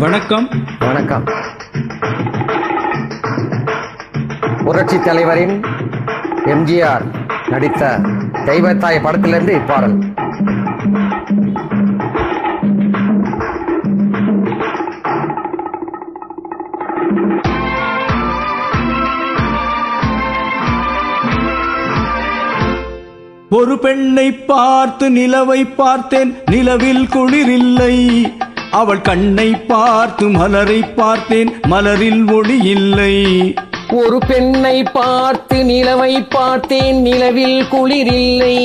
வணக்கம். வணக்கம். புரட்சி தலைவரின் எம்ஜிஆர் நடித்த தெய்வத்தாய் படத்திலிருந்து இப்பாடல். ஒரு பெண்ணை பார்த்து நிலவை பார்த்தேன். நிலவில் குளிரில்லை அவள் கண்ணை பார்த்து மலரை பார்த்தேன் மலரில் ஒளி இல்லை. ஒரு பெண்ணை பார்த்து நிலவை பார்த்தேன் நிலவில் குளிரில்லை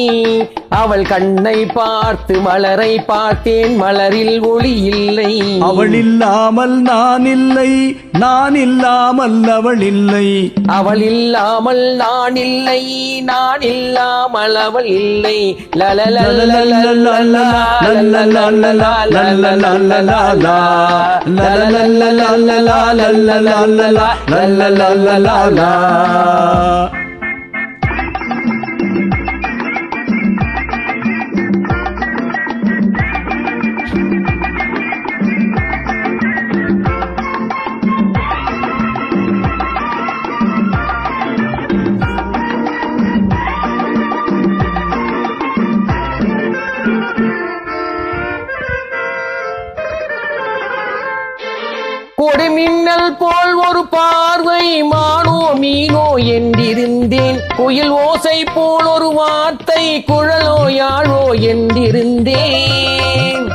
அவள் கண்ணை பார்த்து மலரை பார்த்தேன் மலரில் ஒளி இல்லை அவள் இல்லாமல் நான் இல்லை நான் இல்லாமல் அவள் இல்லை அவள் இல்லாமல் நான் இல்லை நான் இல்லாமல் அவள் இல்லை la la la. கொடிமின்னல் போல் ஒரு பார்வை மானோ மீனோ என்றிருந்தேன். குயில் ஓசை போல் ஒரு வார்த்தை குழலோ யாழோ என்றிருந்தேன்.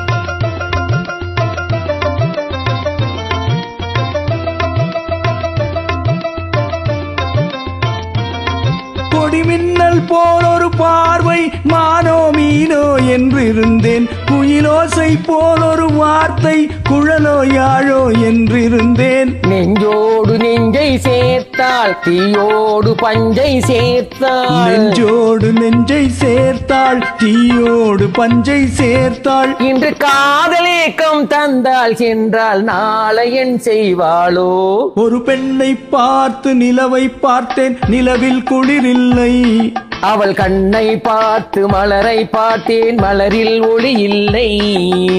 கொடிமின்னல் போல் ஒரு பார்வை மானோ மீனோ என்று இருந்தேன் குயிலோசை போல் ஒரு வார்த்தை குழலோ யாழோ என்றிருந்தேன். நெஞ்சோடு நெஞ்சை சேர்த்தாள் தீயோடு பஞ்சை சேர்த்தாள். நெஞ்சோடு நெஞ்சை சேர்த்தாள் தீயோடு பஞ்சை சேர்த்தாள். இன்று காதலேக்கம் தந்தாள் சென்றால் நாளை என் செய்வாளோ? ஒரு பெண்ணை பார்த்து நிலவை பார்த்தேன் நிலவில் குளிரில்லை அவள் கண்ணை பார்த்து மலரை பார்த்தேன் மலரில் ஒளி இல்லை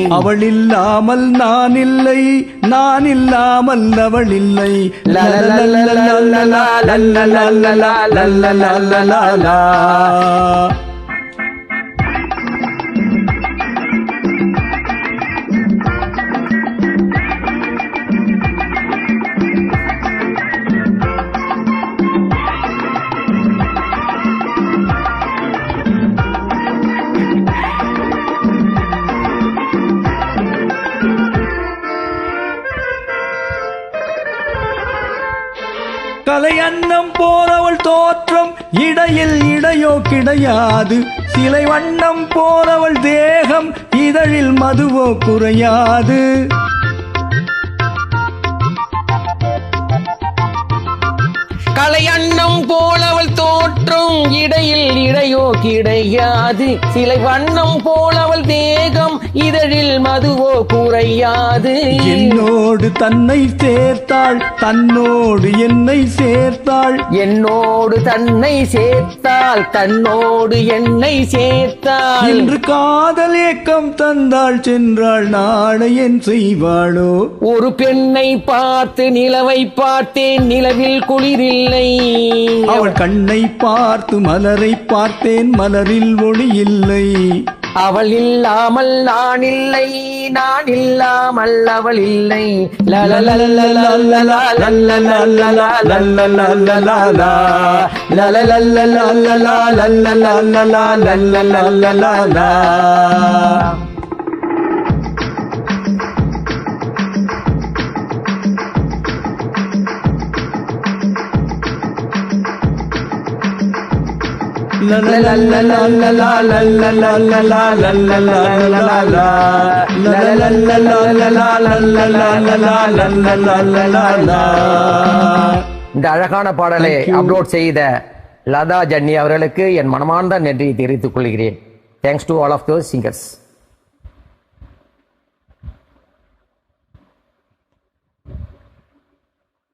அவள் இல்லாமல் நான் இல்லை நான் இல்லாமல் அவள் இல்லை கலை அன்னம் போலவள் தோற்றம் இடையில் இடையோ கிடையாது. சிலை வண்ணம் போலவள் தேகம் இதழில் மதுவோ குறையாது. கலை அன்னம் போல் அவள் தோற்றும் இடையில் இடையோ கிடையாது. சிலை வண்ணம் போல் அவள் தேகம் இதழில் மதுவோ குறையாது. என்னோடு தன்னை சேர்த்தாள் தன்னோடு என்னை சேர்த்தாள். என்னோடு தன்னை சேர்த்தாள் தன்னோடு என்னை சேர்த்தாள். இன்று காதல் ஏக்கம் தந்தாள் சென்றாள் நாளை என் செய்வாளோ? ஒரு பெண்ணை பார்த்து நிலவை பார்த்தேன் நிலவில் குளிரில்லை அவள் கண்ணை பார்த்து மலரை பார்த்தேன் மலரில் ஒளி இல்லை அவள் இல்லாமல் நான் இல்லை நான் இல்லாமல் அவள் இல்லை இந்த அழகான பாடலை அப்லோட் செய்த லதா ஜன்னி அவர்களுக்கு என் மனமார்ந்த நன்றியை தெரிவித்துக் கொள்கிறேன். Thanks to all of those singers